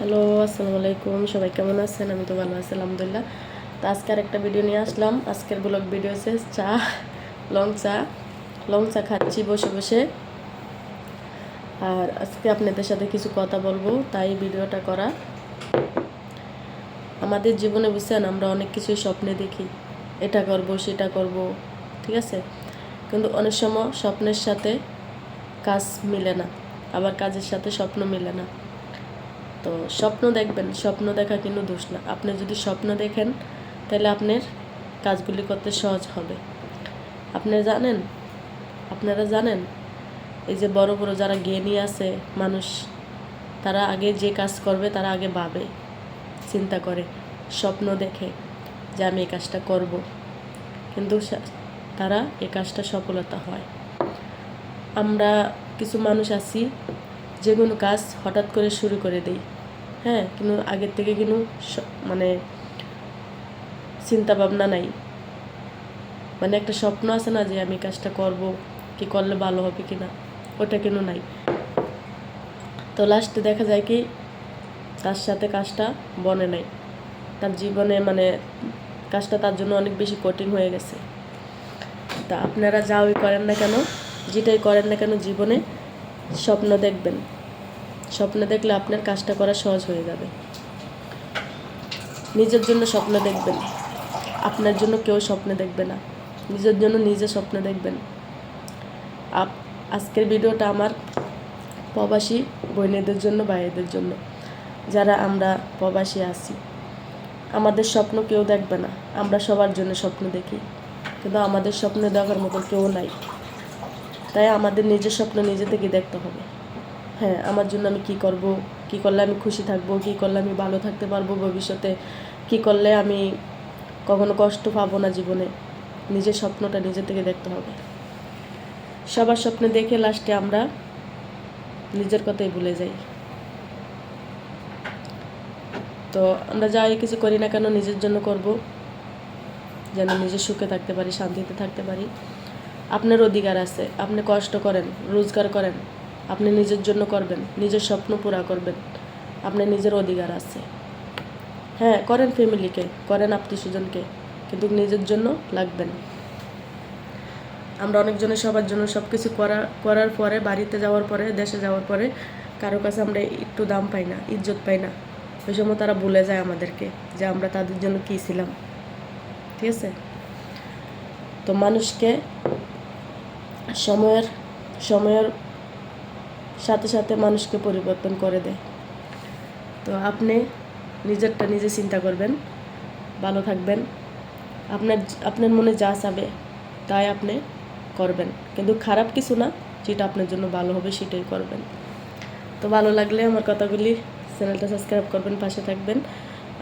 Hello, আসসালামু আলাইকুম। সবাই কেমন আছেন? আমি তো ভালো আছি, আলহামদুলিল্লাহ। তো আজকে আর একটা ভিডিও নিয়ে আসলাম। আজকের ব্লগ ভিডিও হচ্ছে চা, লং চা। লং চা খাচ্ছি বসে বসে। আর আজকে আপনাদের সাথে কিছু কথা বলব, তাই ভিডিওটা করা। আমাদের জীবনে বুঝছেন, আমরা অনেক কিছুই স্বপ্নে দেখি। এটা করব, সেটা করব, ঠিক আছে? কিন্তু অনেক সময় স্বপ্নের সাথে কাজ মিলে না। আবার কাজের সাথে স্বপ্ন মিলে না। তো স্বপ্ন দেখবেন, স্বপ্ন দেখা কিন্তু দোষ না। আপনি যদি স্বপ্ন দেখেন, তাহলে আপনার কাজগুলি করতে সহজ হবে। আপনি জানেন, আপনারা জানেন, এই যে বড় বড় যারা জ্ঞানী আছে, মানুষ, তারা আগে যে কাজ করবে, তারা আগে ভাবে, চিন্তা করে, স্বপ্ন দেখে যে আমি এই কাজটা করব। কিন্তু তারা এ কাজটা সফলতা হয়। আমরা কিছু মানুষ আছি, যে কোনো কাজ হঠাৎ করে শুরু করে দেই। হ্যাঁ কিন্তু আগের থেকে কিন্তু মানে চিন্তা ভাবনা নাই। মানে একটা স্বপ্ন আছে না যে আমি কাজটা করব, কি করলে ভালো হবে কি না ওটা কিন্তু নাই। তো লাস্টে দেখা যায় কি, তার সাথে কাজটা বনে নাই। তার জীবনে মানে কাজটা তার জন্য অনেক বেশি কঠিন হয়ে গেছে। তা আপনারা যাওই করেন না কেন, যেটাই করেন না কেন, জীবনে স্বপ্ন দেখবেন। স্বপ্ন দেখলে আপনার কাজটা করা সহজ হয়ে যাবে। নিজের জন্য স্বপ্ন দেখবেন। আপনার জন্য কেউ স্বপ্ন দেখবে না। নিজের জন্য নিজে স্বপ্ন দেখবেন। আপ, আজকের ভিডিওটা আমার প্রবাসী বোনেদের জন্য ভাইদের জন্য। যারা আমরা প্রবাসী আছি। আমাদের স্বপ্ন কেউ দেখবে না। আমরা সবার জন্য স্বপ্ন দেখি। কিন্তু আমাদের স্বপ্ন দেখার মতো কেউ নাই। তাই আমাদের নিজের স্বপ্ন নিজে থেকে দেখতে হবে। হ্যাঁ আমার জন্য আমি কি করব? কি করলে আমি খুশি থাকব? কি করলে আমি ভালো থাকতে পারব ভবিষ্যতে? কি করলে আমি কখনো কষ্ট পাবো না জীবনে? নিজের স্বপ্নটা নিজে থেকে দেখতে হবে। সবার স্বপ্নে দেখে লাস্টে আমরা নিজের কথাই ভুলে যাই। তো আমরা যাই কিছু করি না কেন নিজের জন্য করব। যেন নিজে সুখে থাকতে পারি, শান্তিতে থাকতে পারি। আপনার অধিকার আছে, আপনি কষ্ট করেন, রোজগার করেন। আপনি নিজের জন্য করবেন, নিজের স্বপ্ন পুরা করবেন। আপনার নিজের অধিকার আছে। হ্যাঁ করেন ফ্যামিলিকে, করেন আত্মীয় স্বজনকে কিন্তু নিজের জন্য লাগবেন আমরা অনেকজনের সবার জন্য সব কিছু করা, করার পরে, বাড়িতে যাওয়ার পরে, দেশে যাওয়ার পরে, কারও কাছে আমরা একটু দাম পাই না, ইজ্জত পাই না। ওই সময় তারা ভুলে যায় আমাদেরকে যে আমরা তাদের জন্য কী ছিলাম। ঠিক আছে? তো মানুষকে সময়ের সময়ের সাথে সাথে মানুষকে পরিবর্তন করে দেয়। তো আপনি নিজেরটা নিজে চিন্তা করবেন, ভালো থাকবেন। আপনার আপনার মনে যা চাবে তাই আপনি করবেন। কিন্তু খারাপ কিছু না, যেটা আপনার জন্য ভালো হবে সেটাই করবেন। তো ভালো লাগলে আমার কথাগুলি চ্যানেলটা সাবস্ক্রাইব করবেন, পাশে থাকবেন।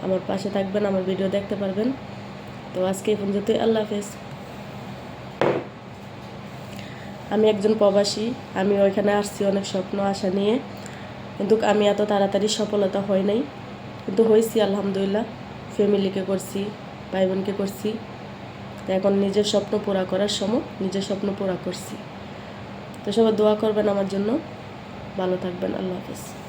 আমার পাশে থাকবেন, আমার ভিডিও দেখতে পারবেন। তো আজকে এই পর্যন্ত আল্লাহ হাফেজ। আমি একজন প্রবাসী, আমি ওইখানে আসছি অনেক স্বপ্ন, আশা নিয়ে। কিন্তু আমি এত তাড়াতাড়ি সফলতা হয় নাই। কিন্তু হয়েছি, আলহামদুলিল্লাহ। ফ্যামিলিকে করছি ভাই বোনকে করছি। তো এখন নিজের স্বপ্ন পুরা করার সময় নিজের স্বপ্ন পুরা করছি। তো সবাই দোয়া করবেন আমার জন্য। ভালো থাকবেন, আল্লাহ হাফেজ।